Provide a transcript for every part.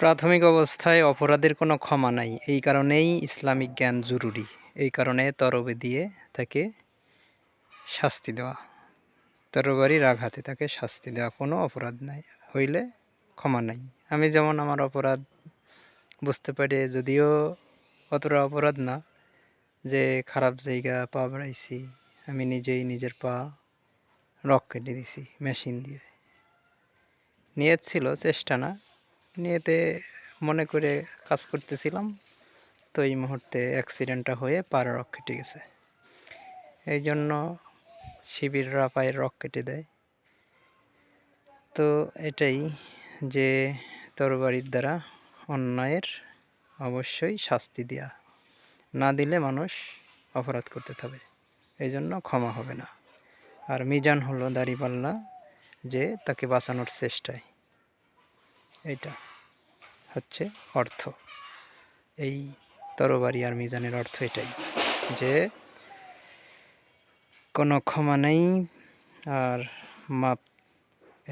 প্রাথমিক অবস্থায় অপরাধের কোনো ক্ষমা নাই। এই কারণেই ইসলামিক জ্ঞান জরুরি। এই কারণে তরবে দিয়ে তাকে শাস্তি দেওয়া। তরবারির আঘাতে তাকে শাস্তি দেওয়া কোনো অপরাধ নাই, হইলে ক্ষমা নাই। আমি যেমন আমার অপরাধ বুঝতে পারি, যদিও অতটা অপরাধ না, যে খারাপ জায়গা পা বাড়াইছি, আমি নিজেই নিজের পা রক কেটে দিছি, মেশিন দিয়ে। নিয়ত ছিল, চেষ্টা না নিয়েতে মনে করে কাজ করতেছিলাম। তো এই মুহূর্তে অ্যাক্সিডেন্টটা হয়ে পায়ের রক কেটে গেছে। এই জন্য শিবিররা পায়ের রক কেটে দেয়। তো এটাই যে তরবারির দ্বারা অন্যায়ের অবশ্যই শাস্তি দেয়া। না দিলে মানুষ অপরাধ করতে থাকবে এই জন্য ক্ষমা হবে না। আর মিজান হলো দাড়িপাল্লা যে তাকে বাঁচানোর চেষ্টায়। এইটা হচ্ছে অর্থ। এই তরবারি আর মিজানের অর্থ এটাই যে কোনো ক্ষমা নেই আর মাপ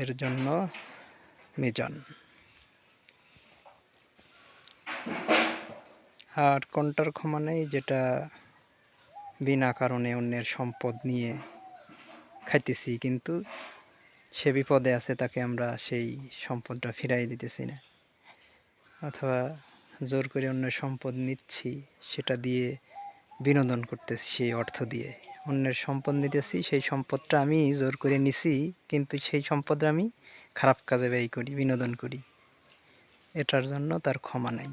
এর জন্য মিজান। আর কোনটার ক্ষমা নেই? যেটা বিনা কারণে অন্যের সম্পদ নিয়ে খাইতেছি, কিন্তু সে বিপদে আছে তাকে আমরা সেই সম্পদটা ফিরাই দিতেছি না। অথবা জোর করে অন্য সম্পদ নিচ্ছি, সেটা দিয়ে বিনোদন করতেছি সেই অর্থ দিয়ে। অন্যের সম্পদ নিতেছি, সেই সম্পদটা আমি জোর করে নিছি, কিন্তু সেই সম্পদটা আমি খারাপ কাজে ব্যয় করি, বিনোদন করি। এটার জন্য তার ক্ষমা নাই।